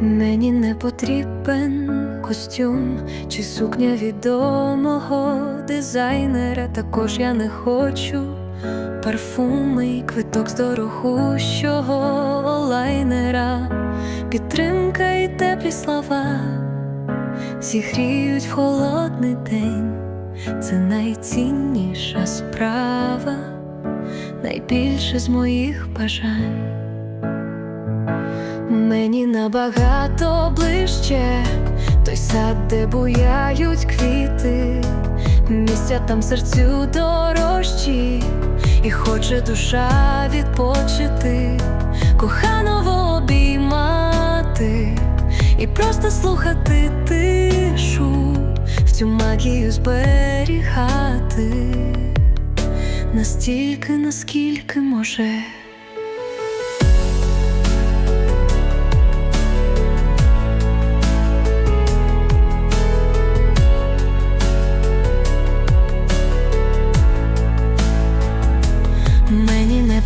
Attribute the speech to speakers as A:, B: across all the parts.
A: Мені не потрібен костюм чи сукня відомого дизайнера. Також я не хочу парфуми і квиток з дорогущого лайнера. Підтримка і теплі слова зігріють в холодний день. Це найцінніша справа, найбільше з моїх бажань. Мені набагато ближче. Той сад, де буяють квіти, місця там серцю дорожчі, і хоче душа відпочити, коханого обіймати. І просто слухати тишу, в цю магію зберігати. Настільки, наскільки може.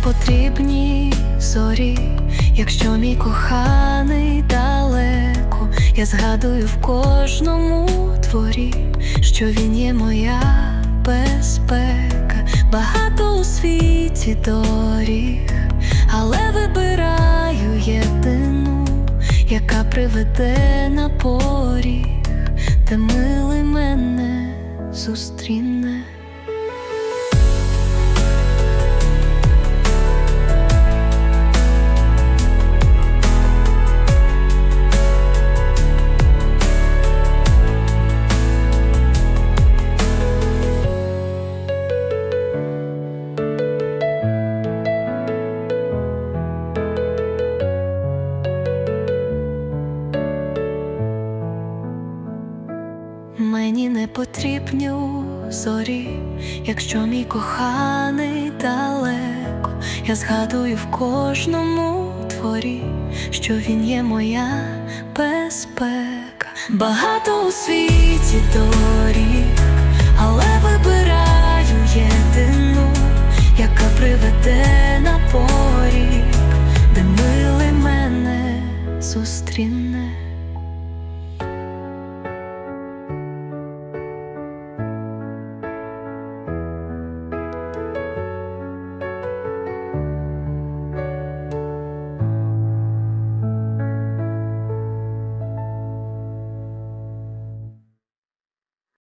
A: Потрібні зорі, якщо мій коханий далеко, я згадую в кожному творі, що він є моя безпека, багато у світі доріг, але вибираю єдину, яка приведе на поріг, де милий мене зустріне. Мені не потрібні зорі, якщо мій коханий далеко, я згадую в кожному творі, що він є моя безпека. Багато у світі доріг, але вибираю єдину, яка приведе на поріг, де мили мене зустріне.